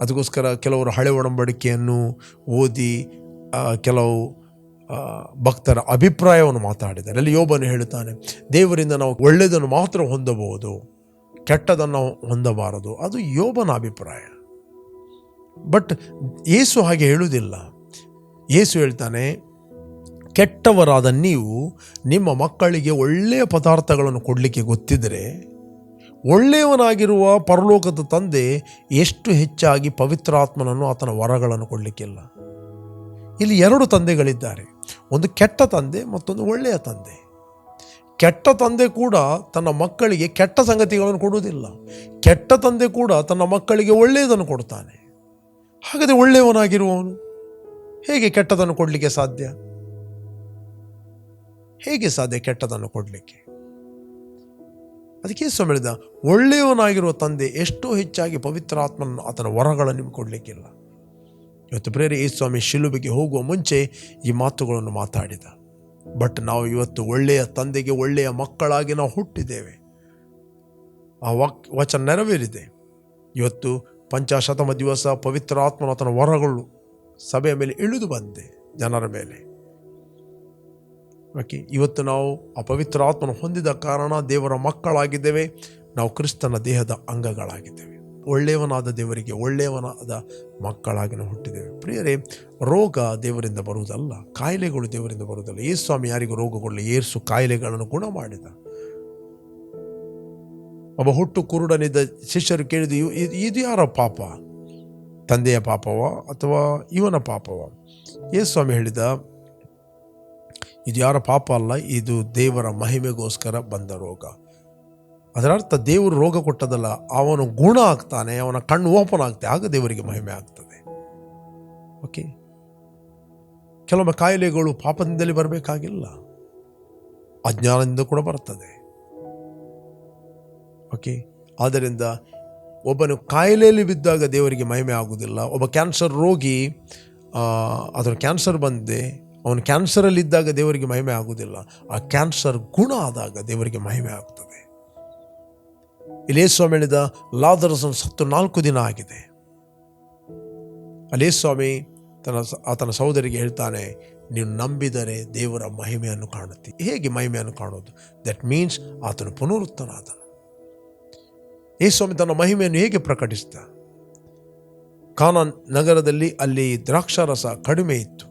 S1: ಅದಕ್ಕೋಸ್ಕರ ಕೆಲವರು ಹಳೆ ಒಡಂಬಡಿಕೆಯನ್ನು ಓದಿ ಕೆಲವು ಭಕ್ತರ ಅಭಿಪ್ರಾಯವನ್ನು ಮಾತಾಡಿದ್ದಾರೆ. ಅಲ್ಲಿ ಯೋಬನು ಹೇಳುತ್ತಾನೆ, ದೇವರಿಂದ ನಾವು ಒಳ್ಳೆಯದನ್ನು ಮಾತ್ರ ಹೊಂದಬಹುದು, ಕೆಟ್ಟದನ್ನು ಹೊಂದಬಾರದು. ಅದು ಯೋಬನ ಅಭಿಪ್ರಾಯ. ಬಟ್ ಏಸು ಹಾಗೆ ಹೇಳುವುದಿಲ್ಲ. ಏಸು ಹೇಳ್ತಾನೆ, ಕೆಟ್ಟವರಾದ ನೀವು ನಿಮ್ಮ ಮಕ್ಕಳಿಗೆ ಒಳ್ಳೆಯ ಪದಾರ್ಥಗಳನ್ನು ಕೊಡಲಿಕ್ಕೆ ಗೊತ್ತಿದ್ದರೆ, ಒಳ್ಳೆಯವನಾಗಿರುವ ಪರಲೋಕದ ತಂದೆ ಎಷ್ಟು ಹೆಚ್ಚಾಗಿ ಪವಿತ್ರಾತ್ಮನನ್ನು ಆತನ ವರಗಳನ್ನು ಕೊಡಲಿಕ್ಕಿಲ್ಲ. ಇಲ್ಲಿ ಎರಡು ತಂದೆಗಳಿದ್ದಾರೆ. ಒಂದು ಕೆಟ್ಟ ತಂದೆ ಮತ್ತೊಂದು ಒಳ್ಳೆಯ ತಂದೆ. ಕೆಟ್ಟ ತಂದೆ ಕೂಡ ತನ್ನ ಮಕ್ಕಳಿಗೆ ಕೆಟ್ಟ ಸಂಗತಿಗಳನ್ನು ಕೊಡುವುದಿಲ್ಲ. ಕೆಟ್ಟ ತಂದೆ ಕೂಡ ತನ್ನ ಮಕ್ಕಳಿಗೆ ಒಳ್ಳೆಯದನ್ನು ಕೊಡ್ತಾನೆ ಹಾಗಾದರೆ ಒಳ್ಳೆಯವನಾಗಿರುವವನು? ಹೇಗೆ ಕೆಟ್ಟದನ್ನು ಕೊಡಲಿಕ್ಕೆ ಸಾಧ್ಯ? ಹೇಗೆ ಸಾಧ್ಯ ಕೆಟ್ಟದನ್ನು ಕೊಡಲಿಕ್ಕೆ? ಅದಕ್ಕೆ ಸಮೇಳಿದ ಒಳ್ಳೆಯವನಾಗಿರುವ ತಂದೆ ಎಷ್ಟೋ ಹೆಚ್ಚಾಗಿ ಪವಿತ್ರಾತ್ಮನ ಆತನ ವರಗಳನ್ನು ಕೊಡಲಿಕ್ಕಿಲ್ಲ. ಇವತ್ತು ಪ್ರೇರೆ ಸ್ವಾಮಿ ಶಿಲುಬೆಗೆ ಹೋಗುವ ಮುಂಚೆ ಈ ಮಾತುಗಳನ್ನು ಮಾತಾಡಿದ. ಬಟ್ ನಾವು ಇವತ್ತು ಒಳ್ಳೆಯ ತಂದೆಗೆ ಒಳ್ಳೆಯ ಮಕ್ಕಳಾಗಿ ನಾವು ಹುಟ್ಟಿದ್ದೇವೆ. ಆ ವಾಕ್, ವಚನ ನೆರವೇರಿದೆ. ಇವತ್ತು ಪಂಚಾಶತಮ ದಿವಸ ಪವಿತ್ರಾತ್ಮನ ಆತನ ವರಗಳು ಸಭೆಯ ಮೇಲೆ ಇಳಿದು ಬಂದೆ ಜನರ ಮೇಲೆ. ಓಕೆ, ಇವತ್ತು ನಾವು ಆ ಪವಿತ್ರ ಆತ್ಮನ ಹೊಂದಿದ ಕಾರಣ ದೇವರ ಮಕ್ಕಳಾಗಿದ್ದೇವೆ. ನಾವು ಕ್ರಿಸ್ತನ ದೇಹದ ಅಂಗಗಳಾಗಿದ್ದೇವೆ. ಒಳ್ಳೆಯವನಾದ ದೇವರಿಗೆ ಒಳ್ಳೆಯವನಾದ ಮಕ್ಕಳಾಗಿ ನಾವು ಹುಟ್ಟಿದ್ದೇವೆ. ಪ್ರಿಯರೇ, ರೋಗ ದೇವರಿಂದ ಬರುವುದಲ್ಲ, ಕಾಯಿಲೆಗಳು ದೇವರಿಂದ ಬರುವುದಲ್ಲ. ಯೇಸು ಸ್ವಾಮಿ ಯಾರಿಗೂ ರೋಗಗಳು ಏರ್ಸು ಕಾಯಿಲೆಗಳನ್ನು ಗುಣ ಮಾಡಿದ ಒಬ್ಬ ಹುಟ್ಟು ಕುರುಡನಿದ್ದ ಶಿಷ್ಯರು ಕೇಳಿದ "ಇವ್- ಇದು ಯಾರ ಪಾಪ? ತಂದೆಯ ಪಾಪವ ಅಥವಾ ಇವನ ಪಾಪವ? ಯೇಸು ಸ್ವಾಮಿ ಹೇಳಿದ, ಇದು ಯಾರ ಪಾಪ ಅಲ್ಲ, ಇದು ದೇವರ ಮಹಿಮೆಗೋಸ್ಕರ ಬಂದ ರೋಗ. ಅದರ ಅರ್ಥ ದೇವರು ರೋಗ ಕೊಟ್ಟದಲ್ಲ, ಅವನು ಗುಣ ಆಗ್ತಾನೆ, ಅವನ ಕಣ್ಣು ಓಪನ್ ಆಗ್ತಾನೆ ಆಗ ದೇವರಿಗೆ ಮಹಿಮೆ ಆಗ್ತದೆ. ಓಕೆ ಕೆಲವೊಮ್ಮೆ ಕಾಯಿಲೆಗಳು ಪಾಪದಿಂದಲೇ ಬರಬೇಕಾಗಿಲ್ಲ. ಅಜ್ಞಾನದಿಂದ ಕೂಡ ಬರ್ತದೆ. ಓಕೆ ಆದ್ದರಿಂದ ಒಬ್ಬನು ಕಾಯಿಲೆಯಲ್ಲಿ ಬಿದ್ದಾಗ ದೇವರಿಗೆ ಮಹಿಮೆ ಆಗುವುದಿಲ್ಲ. ಒಬ್ಬ ಕ್ಯಾನ್ಸರ್ ರೋಗಿ ಅದರ ಕ್ಯಾನ್ಸರ್ ಬಂದೆ, ಅವನು ಕ್ಯಾನ್ಸರಲ್ಲಿದ್ದಾಗ ದೇವರಿಗೆ ಮಹಿಮೆ ಆಗುವುದಿಲ್ಲ. ಆ ಕ್ಯಾನ್ಸರ್ ಗುಣ ಆದಾಗ ದೇವರಿಗೆ ಮಹಿಮೆ ಆಗ್ತದೆ. ಇಲ್ಲಿ ಸ್ವಾಮಿ ಹೇಳಿದ ಲಾದರಸನ್ ಸತ್ತು ನಾಲ್ಕು ದಿನ ಆಗಿದೆ. ಅಲ್ಲಿ ಸ್ವಾಮಿ ತನ್ನ ಆತನ ಸಹೋದರಿಗೆ ಹೇಳ್ತಾನೆ, ನೀನು ನಂಬಿದರೆ ದೇವರ ಮಹಿಮೆಯನ್ನು ಕಾಣುತ್ತಿ. ಹೇಗೆ ಮಹಿಮೆಯನ್ನು ಕಾಣೋದು ದಟ್ ಮೀನ್ಸ್ ಆತನು ಪುನರುತ್ತನಾದನು. ಯೇಸ್ವಾಮಿ ತನ್ನ ಮಹಿಮೆಯನ್ನು ಹೇಗೆ ಪ್ರಕಟಿಸಿದ? ಕಾನನ್ ನಗರದಲ್ಲಿ ಅಲ್ಲಿ ದ್ರಾಕ್ಷಾರಸ ಕಡಿಮೆ ಇತ್ತು.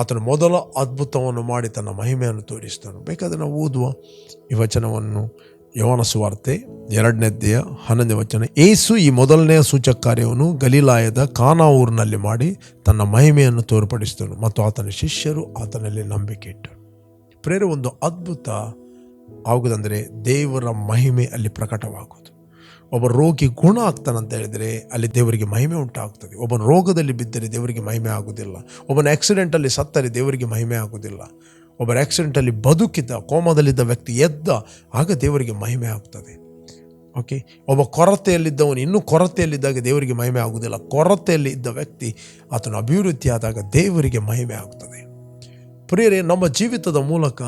S1: ಆತನು ಮೊದಲ ಅದ್ಭುತವನ್ನು ಮಾಡಿ ತನ್ನ ಮಹಿಮೆಯನ್ನು ತೋರಿಸಿದನು. ಬೇಕಾದರೆ ನಾವು ಓದುವ ಈ ವಚನವನ್ನು ಯವನ ಸುವಾರ್ತೆ ಎರಡನೇದ್ದೆಯ ಹನ್ನೊಂದನೇ ವಚನ. ಏಸು ಈ ಮೊದಲನೆಯ ಸೂಚಕ ಕಾರ್ಯವನ್ನು ಗಲೀಲಾಯದ ಕಾನಾ ಊರಿನಲ್ಲಿ ಮಾಡಿ ತನ್ನ ಮಹಿಮೆಯನ್ನು ತೋರ್ಪಡಿಸಿದನು ಮತ್ತು ಆತನ ಶಿಷ್ಯರು ಆತನಲ್ಲಿ ನಂಬಿಕೆ ಇಟ್ಟರು. ಪ್ರೇರ, ಒಂದು ಅದ್ಭುತ ಆಗುವುದಂದರೆ ದೇವರ ಮಹಿಮೆ ಅಲ್ಲಿ ಪ್ರಕಟವಾಗುವುದು. ಒಬ್ಬ ರೋಗಿ ಗುಣ ಆಗ್ತಾನಂತ ಹೇಳಿದರೆ ಅಲ್ಲಿ ದೇವರಿಗೆ ಮಹಿಮೆ ಉಂಟಾಗ್ತದೆ. ಒಬ್ಬನ ರೋಗದಲ್ಲಿ ಬಿದ್ದರೆ ದೇವರಿಗೆ ಮಹಿಮೆ ಆಗುವುದಿಲ್ಲ. ಒಬ್ಬನ ಆಕ್ಸಿಡೆಂಟಲ್ಲಿ ಸತ್ತರೆ ದೇವರಿಗೆ ಮಹಿಮೆ ಆಗುವುದಿಲ್ಲ. ಒಬ್ಬರ ಆ್ಯಕ್ಸಿಡೆಂಟಲ್ಲಿ ಬದುಕಿದ್ದ, ಕೋಮದಲ್ಲಿದ್ದ ವ್ಯಕ್ತಿ ಎದ್ದ, ಆಗ ದೇವರಿಗೆ ಮಹಿಮೆ ಆಗ್ತದೆ. ಓಕೆ ಒಬ್ಬ ಕೊರತೆಯಲ್ಲಿದ್ದವನು ಇನ್ನೂ ಕೊರತೆಯಲ್ಲಿದ್ದಾಗ ದೇವರಿಗೆ ಮಹಿಮೆ ಆಗುವುದಿಲ್ಲ. ಕೊರತೆಯಲ್ಲಿ ಇದ್ದ ವ್ಯಕ್ತಿ ಆತನ ಅಭಿವೃದ್ಧಿಯಾದಾಗ ದೇವರಿಗೆ ಮಹಿಮೆ ಆಗ್ತದೆ. ಪ್ರಿಯರೇ, ನಮ್ಮ ಜೀವಿತದ ಮೂಲಕ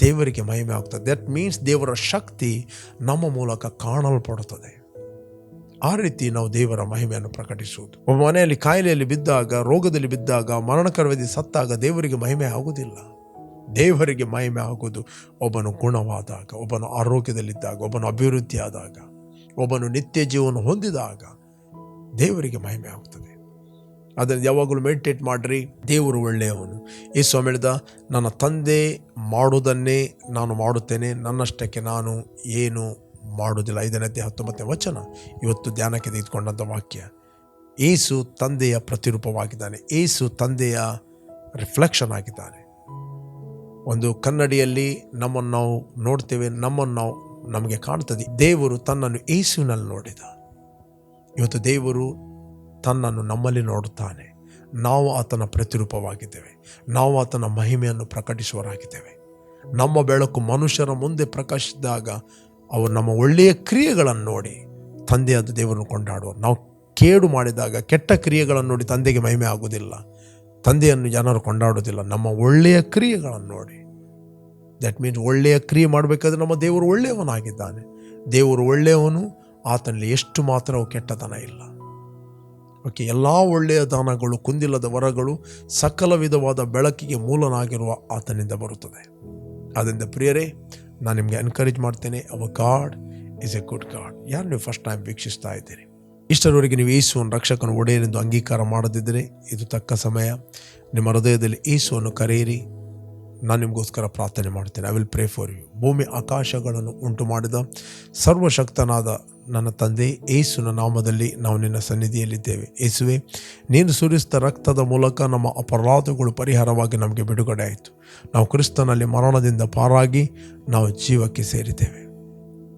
S1: ದೇವರಿಗೆ ಮಹಿಮೆ ಆಗ್ತದೆ. ದಟ್ ಮೀನ್ಸ್ ದೇವರ ಶಕ್ತಿ ನಮ್ಮ ಮೂಲಕ ಕಾಣಲ್ಪಡುತ್ತದೆ. ಆ ರೀತಿ ನಾವು ದೇವರ ಮಹಿಮೆಯನ್ನು ಪ್ರಕಟಿಸುವುದು. ಒಬ್ಬ ಮನೆಯಲ್ಲಿ, ಕಾಯಿಲೆಯಲ್ಲಿ ಬಿದ್ದಾಗ, ರೋಗದಲ್ಲಿ ಬಿದ್ದಾಗ, ಮರಣಕರವದಿ ಸತ್ತಾಗ ದೇವರಿಗೆ ಮಹಿಮೆ ಆಗುವುದಿಲ್ಲ. ದೇವರಿಗೆ ಮಹಿಮೆ ಆಗುವುದು ಒಬ್ಬನು ಗುಣವಾದಾಗ, ಒಬ್ಬನು ಆರೋಗ್ಯದಲ್ಲಿದ್ದಾಗ, ಒಬ್ಬನು ಅಭಿವೃದ್ಧಿ ಆದಾಗ ಒಬ್ಬನು ನಿತ್ಯ ಜೀವನ ಹೊಂದಿದಾಗ ದೇವರಿಗೆ ಮಹಿಮೆ ಆಗ್ತದೆ ಅದನ್ನು ಯಾವಾಗಲೂ ಮೆಡಿಟೇಟ್ ಮಾಡಿರಿ, ದೇವರು ಒಳ್ಳೆಯವನು. ಈ ಹೇಳಿದ, ನನ್ನ ತಂದೆ ಮಾಡುವುದನ್ನೇ ನಾನು ಮಾಡುತ್ತೇನೆ, ನನ್ನಷ್ಟಕ್ಕೆ ನಾನು ಏನು ಮಾಡುವುದಿಲ್ಲ. ಐದನೇ ಹತ್ತೊಂಬತ್ತನೇ ವಚನ, ಇವತ್ತು ಧ್ಯಾನಕ್ಕೆ ತೆಗೆದುಕೊಂಡಂಥ ವಾಕ್ಯ. ಏಸು ತಂದೆಯ ಪ್ರತಿರೂಪವಾಗಿದ್ದಾನೆ. ಏಸು ತಂದೆಯ ರಿಫ್ಲೆಕ್ಷನ್ ಆಗಿದ್ದಾನೆ. ಒಂದು ಕನ್ನಡಿಯಲ್ಲಿ ನಮ್ಮನ್ನು ನಾವು ನೋಡ್ತೇವೆ, ನಮ್ಮನ್ನು ನಾವು ನಮಗೆ ಕಾಣ್ತದೆ. ದೇವರು ತನ್ನನ್ನು ಏಸುವಿನಲ್ಲಿ ನೋಡಿದ. ಇವತ್ತು ದೇವರು ತನ್ನನ್ನು ನಮ್ಮಲ್ಲಿ ನೋಡುತ್ತಾನೆ. ನಾವು ಆತನ ಪ್ರತಿರೂಪವಾಗಿದ್ದೇವೆ. ನಾವು ಆತನ ಮಹಿಮೆಯನ್ನು ಪ್ರಕಟಿಸುವರಾಗಿದ್ದೇವೆ ನಮ್ಮ ಬೆಳಕು ಮನುಷ್ಯರ ಮುಂದೆ ಪ್ರಕಾಶಿಸಿದಾಗ ಅವರು ನಮ್ಮ ಒಳ್ಳೆಯ ಕ್ರಿಯೆಗಳನ್ನು ನೋಡಿ ತಂದೆಯಾದ ದೇವರನ್ನು ಕೊಂಡಾಡುವರು. ನಾವು ಕೇಡು ಮಾಡಿದಾಗ ಕೆಟ್ಟ ಕ್ರಿಯೆಗಳನ್ನು ನೋಡಿ ತಂದೆಗೆ ಮಹಿಮೆ ಆಗುವುದಿಲ್ಲ. ತಂದೆಯನ್ನು ಜನರು ಕೊಂಡಾಡೋದಿಲ್ಲ ನಮ್ಮ ಒಳ್ಳೆಯ ಕ್ರಿಯೆಗಳನ್ನು ನೋಡಿ. ದಟ್ ಮೀನ್ಸ್ ಒಳ್ಳೆಯ ಕ್ರಿಯೆ ಮಾಡಬೇಕಾದ್ರೆ ನಮ್ಮ ದೇವರು ಒಳ್ಳೆಯವನಾಗಿದ್ದಾನೆ. ದೇವರು ಒಳ್ಳೆಯವನು, ಆತನಲ್ಲಿ ಎಷ್ಟು ಮಾತ್ರ ಕೆಟ್ಟತನ ಇಲ್ಲ. ಓಕೆ ಎಲ್ಲ ಒಳ್ಳೆಯ ದಾನಗಳು ಕುಂದಿಲ್ಲದ ವರಗಳು, ಸಕಲ ವಿಧವಾದ ಬೆಳಕಿಗೆ ಮೂಲನಾಗಿರುವ ಆತನಿಂದ ಬರುತ್ತದೆ. ಆದ್ದರಿಂದ ಪ್ರಿಯರೇ, ನಾನು ನಿಮಗೆ ಎನ್ಕರೇಜ್ ಮಾಡ್ತೇನೆ. ಅವ God is a good God ಯಾರು ನೀವು ಫಸ್ಟ್ ಟೈಮ್ ವೀಕ್ಷಿಸ್ತಾ ಇದ್ದೀರಿ? ಇಷ್ಟರವರೆಗೆ ನೀವು ಯೇಸುವನ್ನು ರಕ್ಷಕನು ಒಡೆಯನೆಂದು ಅಂಗೀಕಾರ ಮಾಡದಿದ್ದರೆ ಇದು ತಕ್ಕ ಸಮಯ. ನಿಮ್ಮ ಹೃದಯದಲ್ಲಿ ಯೇಸುವನ್ನು ಕರೆಯಿರಿ. ನಾನು ನಿಮಗೋಸ್ಕರ ಪ್ರಾರ್ಥನೆ ಮಾಡ್ತೇನೆ. I will pray for you ಭೂಮಿ ಆಕಾಶಗಳನ್ನು ಉಂಟು ಮಾಡಿದ ಸರ್ವಶಕ್ತನಾದ ನನ್ನ ತಂದೆ ಏಸುನ ನಾಮದಲ್ಲಿ ನಾವು ನಿನ್ನ ಸನ್ನಿಧಿಯಲ್ಲಿದ್ದೇವೆ. ಏಸುವೆ ನೀನು ಸುರಿಸಿದ ರಕ್ತದ ಮೂಲಕ ನಮ್ಮ ಅಪರಾಧಗಳು ಪರಿಹಾರವಾಗಿ ನಮಗೆ ಬಿಡುಗಡೆ ಆಯಿತು ನಾವು ಕ್ರಿಸ್ತನಲ್ಲಿ ಮರಣದಿಂದ ಪಾರಾಗಿ ನಾವು ಜೀವಕ್ಕೆ ಸೇರಿದ್ದೇವೆ.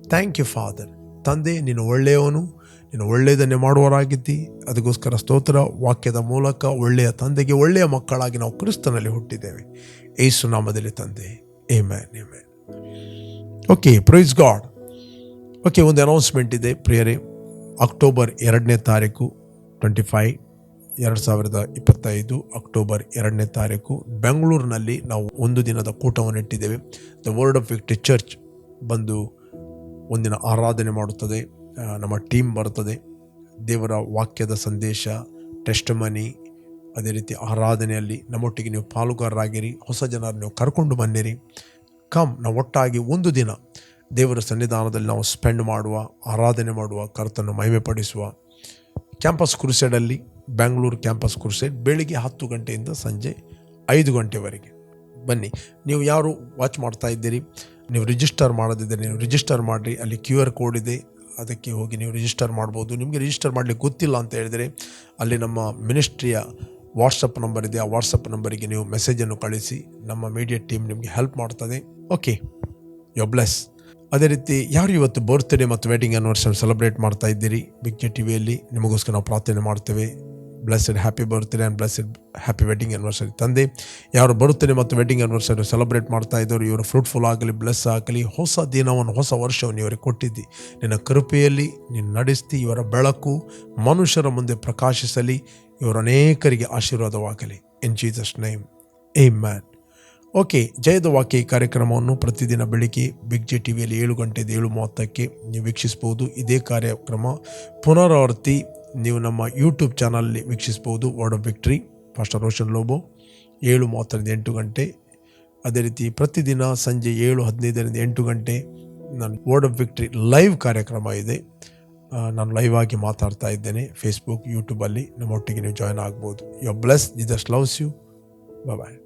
S1: ಥ್ಯಾಂಕ್ ಯು ಫಾದರ್ ತಂದೆ, ನೀನು ಒಳ್ಳೆಯವನು. ನೀನು ಒಳ್ಳೆಯದನ್ನೇ ಮಾಡುವರಾಗಿದ್ದಿ ಅದಕ್ಕೋಸ್ಕರ ಸ್ತೋತ್ರ, ವಾಕ್ಯದ ಮೂಲಕ ಒಳ್ಳೆಯ ತಂದೆಗೆ ಒಳ್ಳೆಯ ಮಕ್ಕಳಾಗಿ ನಾವು ಕ್ರಿಸ್ತನಲ್ಲಿ ಹುಟ್ಟಿದ್ದೇವೆ. ಏಸು ನಾಮದಲ್ಲಿ ತಂದೆ. Amen amen okay praise God okay ಒಂದು ಅನೌನ್ಸ್ಮೆಂಟ್ ಇದೆ. ಪ್ರಿಯರೇ ಅಕ್ಟೋಬರ್ ಎರಡನೇ ತಾರೀಕು ಟ್ವೆಂಟಿ ಫೈವ್ ಎರಡು ಸಾವಿರದ ಇಪ್ಪತ್ತೈದು ಅಕ್ಟೋಬರ್ ಎರಡನೇ ತಾರೀಕು ಬೆಂಗಳೂರಿನಲ್ಲಿ ನಾವು ಒಂದು ದಿನದ ಕೂಟವನ್ನು ಇಟ್ಟಿದ್ದೇವೆ. The word of victory church ಬಂದು ಒಂದಿನ ಆರಾಧನೆ ಮಾಡುತ್ತದೆ. ನಮ್ಮ ಟೀಮ್ ಬರ್ತದೆ ದೇವರ ವಾಕ್ಯದ ಸಂದೇಶ ಟೆಸ್ಟ್ ಮನಿ ಅದೇ ರೀತಿ ಆರಾಧನೆಯಲ್ಲಿ ನಮ್ಮೊಟ್ಟಿಗೆ ನೀವು ಪಾಲುಗಾರರಾಗಿರಿ, ಹೊಸ ಜನರು ನೀವು ಕರ್ಕೊಂಡು ಬನ್ನಿರಿ ಕಮ್ ನಾವು ಒಟ್ಟಾಗಿ ಒಂದು ದಿನ ದೇವರ ಸನ್ನಿಧಾನದಲ್ಲಿ ನಾವು ಸ್ಪೆಂಡ್ ಮಾಡುವ, ಆರಾಧನೆ ಮಾಡುವ ಕರ್ತನ್ನು ಮಹಿಮೆಪಡಿಸುವ ಕ್ಯಾಂಪಸ್ ಕುರ್ಸೈಡಲ್ಲಿ ಬ್ಯಾಂಗ್ಳೂರು ಕ್ಯಾಂಪಸ್ ಕುರ್ಸೈಡ್ ಬೆಳಿಗ್ಗೆ ಹತ್ತು ಗಂಟೆಯಿಂದ ಸಂಜೆ ಐದು ಗಂಟೆವರೆಗೆ. ಬನ್ನಿ, ನೀವು ಯಾರು ವಾಚ್ ಮಾಡ್ತಾ ಇದ್ದೀರಿ? ನೀವು ರಿಜಿಸ್ಟರ್ ಮಾಡೋದಿದ್ದರೆ ನೀವು ರಿಜಿಸ್ಟರ್ ಮಾಡಿರಿ, ಅಲ್ಲಿ ಕ್ಯೂ ಆರ್ ಕೋಡ್ ಇದೆ. ಅದಕ್ಕೆ ಹೋಗಿ ನೀವು ರಿಜಿಸ್ಟರ್ ಮಾಡ್ಬೋದು. ನಿಮಗೆ ರಿಜಿಸ್ಟರ್ ಮಾಡಲಿಕ್ಕೆ ಗೊತ್ತಿಲ್ಲ ಅಂತ ಹೇಳಿದರೆ ಅಲ್ಲಿ ನಮ್ಮ ಮಿನಿಸ್ಟ್ರಿಯ ವಾಟ್ಸಪ್ ನಂಬರ್ ಇದೆ. ಆ ವಾಟ್ಸಪ್ ನಂಬರಿಗೆ ನೀವು ಮೆಸೇಜನ್ನು ಕಳಿಸಿ, ನಮ್ಮ ಮೀಡಿಯಾ ಟೀಮ್ ನಿಮಗೆ ಹೆಲ್ಪ್ ಮಾಡ್ತದೆ. ಓಕೆ ಯೋ ಬ್ಲೆಸ್ ಅದೇ ರೀತಿ ಯಾರು ಇವತ್ತು ಬರ್ತ್ಡೇ ಮತ್ತು ವೆಡ್ಡಿಂಗ್ ಆ್ಯನಿವರ್ಸರಿ ಸೆಲೆಬ್ರೇಟ್ ಮಾಡ್ತಾ ಇದ್ದೀರಿ? ಬಿಗ್ ಜೆ ಟಿ ವಿಯಲ್ಲಿ ನಿಮಗೋಸ್ಕರ ನಾವು ಪ್ರಾರ್ಥನೆ ಮಾಡ್ತೇವೆ. Blessed happy birthday and blessed happy wedding anniversary ತಂದೆ, ಯಾರು ಬರ್ತ್ಡೇ ಮತ್ತು ವೆಡ್ಡಿಂಗ್ ಆ್ಯನಿವರ್ಸರಿ ಸೆಲೆಬ್ರೇಟ್ ಮಾಡ್ತಾ ಇದ್ದವರು, ಇವರು ಫ್ರೂಟ್ಫುಲ್ ಆಗಲಿ ಬ್ಲೆಸ್ ಆಗಲಿ, ಹೊಸ ದಿನವನ್ನು, ಹೊಸ ವರ್ಷವನ್ನು ಇವರಿಗೆ ಕೊಟ್ಟಿದ್ದಿ. ನಿನ್ನ ಕೃಪೆಯಲ್ಲಿ, ನೀನು ನಡೆಸ್ತಿ, ಇವರ ಬೆಳಕು ಮನುಷ್ಯರ ಮುಂದೆ ಪ್ರಕಾಶಿಸಲಿ, ಇವರು ಅನೇಕರಿಗೆ ಆಶೀರ್ವಾದವಾಗಲಿ. In Jesus name amen okay ಜಯದ ವಾಕ್ಯ ಈ ಕಾರ್ಯಕ್ರಮವನ್ನು ಪ್ರತಿದಿನ ಬೆಳಿಗ್ಗೆ ಬಿಗ್ ಜೆ ಟಿ ವಿಯಲ್ಲಿ ಏಳು ಗಂಟೆಯಿಂದ ಏಳು ಮೂವತ್ತಕ್ಕೆ ನೀವು ವೀಕ್ಷಿಸ್ಬೋದು ಇದೇ ಕಾರ್ಯಕ್ರಮ ಪುನರಾವರ್ತಿ ನೀವು ನಮ್ಮ ಯೂಟ್ಯೂಬ್ ಚಾನಲಲ್ಲಿ ವೀಕ್ಷಿಸ್ಬೋದು word of victory pastor Roshan Lobo ಏಳು ಮೂವತ್ತರಿಂದ ಎಂಟು ಗಂಟೆ. ಅದೇ ರೀತಿ ಪ್ರತಿದಿನ ಸಂಜೆ ಏಳು ಹದಿನೈದರಿಂದ ಎಂಟು ಗಂಟೆ ನನ್ನ ವರ್ಡ್ ಆಫ್ ವಿಕ್ಟ್ರಿ ಲೈವ್ ಕಾರ್ಯಕ್ರಮ ಇದೆ. ನಾನು ಲೈವ್ ಆಗಿ ಮಾತಾಡ್ತಾ ಇದ್ದೇನೆ ಫೇಸ್ಬುಕ್ ಯೂಟ್ಯೂಬಲ್ಲಿ ನಮ್ಮೊಟ್ಟಿಗೆ ನೀವು ಜಾಯ್ನ್ ಆಗ್ಬೋದು. You bless Jesus loves you bye